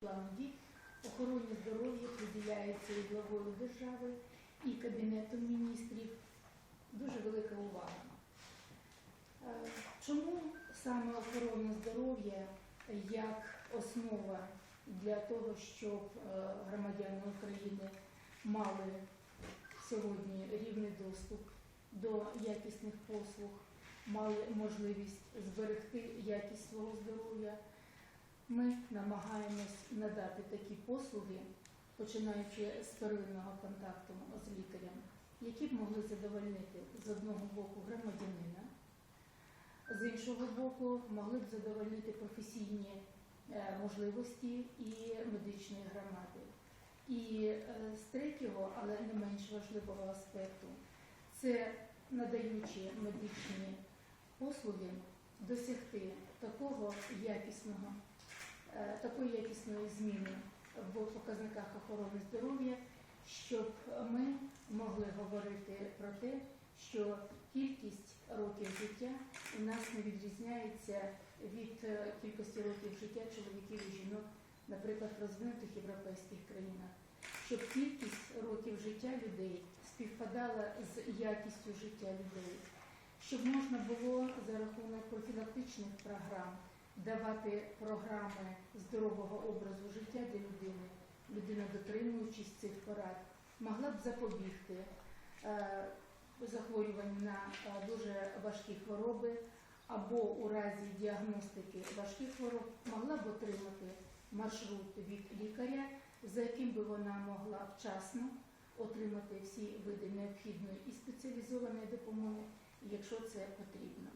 план охороні здоров'я приділяється і главою держави, і Кабінетом міністрів дуже велика увага. Е, Чому саме охорона здоров'я як основа для того, щоб е, громадяни України мали сьогодні рівний доступ до якісних послуг, мали можливість зберегти якість свого здоров'я? Ми намагаємось надати такі послуги, починаючи з первинного контакту з лікарем, які б могли задовольнити з одного боку громадянина, з іншого боку, могли б задовольнити професійні е, можливості і медичної громади. І е, з третього, але не менш важливого аспекту, це надаючи медичні послуги, досягти такого якісного, такої якісної зміни в показниках охорони здоров'я, щоб ми могли говорити про те, що кількість років життя у нас не відрізняється від е, кількості років життя чоловіків і жінок, наприклад, в розвинутих європейських країнах, щоб кількість років життя людей співпадала з якістю життя людей, щоб можна було за рахунок профілактичних програм давати програми здорового образу життя для людини, людина, дотримуючись цих порад, могла б запобігти е, захворюванню на е, дуже важкі хвороби або у разі діагностики важких хвороб могла б отримати маршрут від лікаря, за яким би вона могла вчасно отримати всі види необхідної і спеціалізованої допомоги, якщо це потрібно.